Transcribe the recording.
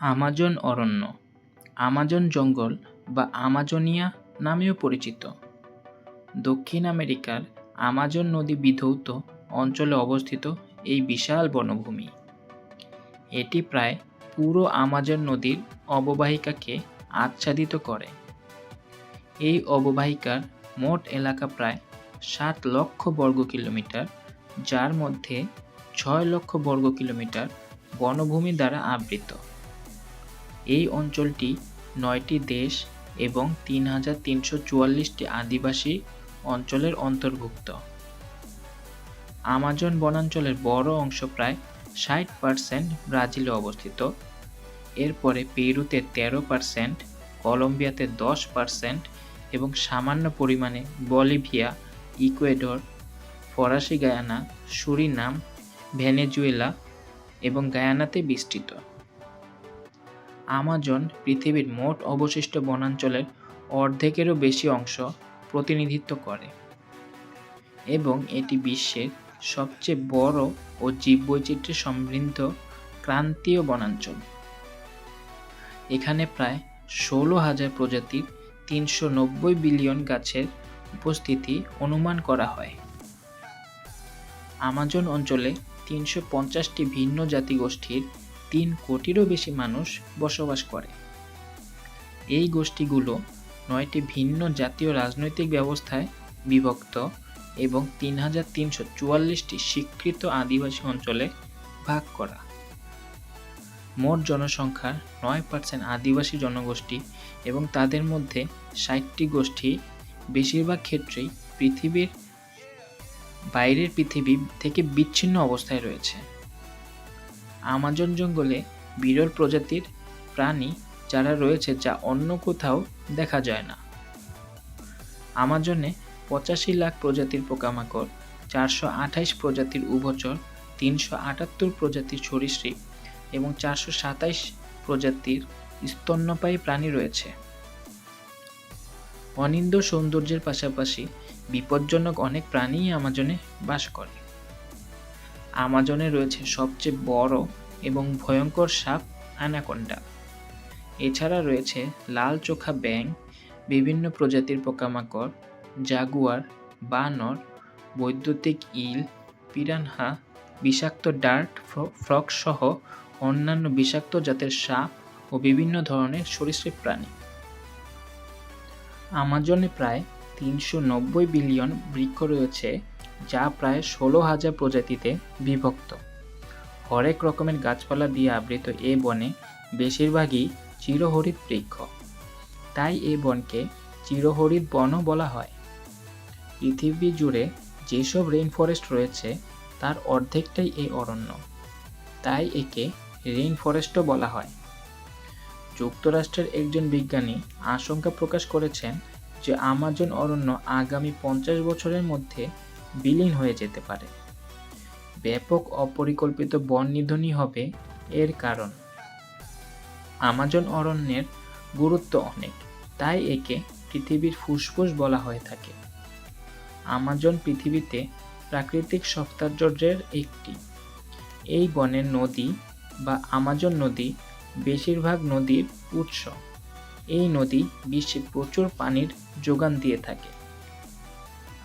Amazon অরণ্য, Amazon জঙ্গল বা আমাজনিয়া নামেও পরিচিত। দক্ষিণ আমেরিকার আমাজন নদী বিধৌত অঞ্চলে অবস্থিত এই বিশাল বনভূমি। এটি প্রায় পুরো আমাজন নদীর অববাহিকাকে আচ্ছাদিত করে। এই অববাহিকার মোট এলাকা প্রায় সাত লক্ষ বর্গ কিলোমিটার, যার মধ্যে ছয় লক্ষ বর্গ কিলোমিটার বনভূমি দ্বারা আবৃত। এই অঞ্চলটি নয়টি দেশ এবং তিন হাজার তিনশো চুয়াল্লিশটি আদিবাসী অঞ্চলের অন্তর্ভুক্ত। আমাজন বনাঞ্চলের বড় অংশ প্রায় ষাট পার্সেন্ট ব্রাজিলে অবস্থিত। এরপরে পেরুতে তেরো পার্সেন্ট কলম্বিয়াতে দশ পার্সেন্ট এবং সামান্য পরিমাণে বলিভিয়া, ইকুয়েডর, ফরাসি গায়ানা, সুরিনাম, ভেনেজুয়েলা এবং গায়ানাতে বিস্তৃত। আমাজন পৃথিবীর মোট অবশিষ্ট বনাঞ্চলের অর্ধেকেরও বেশি অংশ প্রতিনিধিত্ব করে এবং এটি বিশ্বের সবচেয়ে বড় ও জীববৈচিত্র্যে সমৃদ্ধ ক্রান্তীয় বনাঞ্চল। এখানে প্রায় ষোলো হাজার প্রজাতির তিনশো নব্বই বিলিয়ন গাছের উপস্থিতি অনুমান করা হয়। আমাজন অঞ্চলে তিনশো পঞ্চাশটি ভিন্ন জাতিগোষ্ঠীর তিন কোটিরও বেশি মানুষ বসবাস করে। এই গোষ্ঠীগুলো নয়টি ভিন্ন জাতীয় রাজনৈতিক ব্যবস্থায় বিভক্ত এবং তিন হাজার তিনশো চুয়াল্লিশটি স্বীকৃত আদিবাসী অঞ্চলে ভাগ করা। মোট জনসংখ্যার নয় পার্সেন্ট আদিবাসী জনগোষ্ঠী এবং তাদের মধ্যে ষাটটি গোষ্ঠী বেশিরভাগ ক্ষেত্রেই পৃথিবীর বাইরের পৃথিবী থেকে বিচ্ছিন্ন অবস্থায় রয়েছে। আমাজন জঙ্গলে বিরল প্রজাতির প্রাণী যারা রয়েছে যা অন্য কোথাও দেখা যায় না। আমাজনে পঁচাশি লাখ প্রজাতির পোকামাকড়, চারশো আঠাইশ প্রজাতির উভচর, তিনশো আটাত্তর প্রজাতির সরীসৃপ এবং চারশো সাতাইশ প্রজাতির স্তন্যপায়ী প্রাণী রয়েছে। অনিন্দ সৌন্দর্যের পাশাপাশি বিপজ্জনক অনেক প্রাণীই আমাজনে বাস করে। আমাজনে রয়েছে সবচেয়ে বড় এবং ভয়ঙ্কর সাপ অ্যানাকোন্ডা। এছাড়া রয়েছে লাল চোখা ব্যাং বিভিন্ন প্রজাতির পোকামাকড়, জাগুয়ার, বানর, বৈদ্যুতিক ইল, পিরানহা, বিষাক্ত ডার্ট ফ্রক সহ অন্যান্য বিষাক্ত জাতের সাপ ও বিভিন্ন ধরনের সরীসৃপ প্রাণী। আমাজনে প্রায় তিনশো নব্বই বিলিয়ন বৃক্ষ রয়েছে যা প্রায় ষোলো হাজার প্রজাতিতে বিভক্ত। হরেক রকমের গাছপালা দিয়ে আবৃত এ বনে বেশিরভাগই চিরহরিত বৃক্ষ। তাই এ বনকে চিরহরিত বনও বলা হয়। পৃথিবী জুড়ে যেসব রেইন ফরেস্ট রয়েছে, তার অর্ধেকটাই এই অরণ্য। তাই একে রেইন ফরেস্টও বলা হয়। যুক্তরাষ্ট্রের একজন বিজ্ঞানী আশঙ্কা প্রকাশ করেছেন যে আমাজন অরণ্য আগামী পঞ্চাশ বছরের মধ্যে বিলীন হয়ে যেতে পারে। ব্যাপক অপরিকল্পিত বন নিধনই হবে এর কারণ। আমাজন অরণ্যের গুরুত্ব অনেক, তাই একে পৃথিবীর ফুসফুস বলা হয়ে থাকে। আমাজন পৃথিবীতে প্রাকৃতিক সপ্তাচর্যের একটি। এই বনের নদী বা আমাজন নদী বেশিরভাগ নদীর উৎস। এই নদী বিশ্বে প্রচুর পানির যোগান দিয়ে থাকে।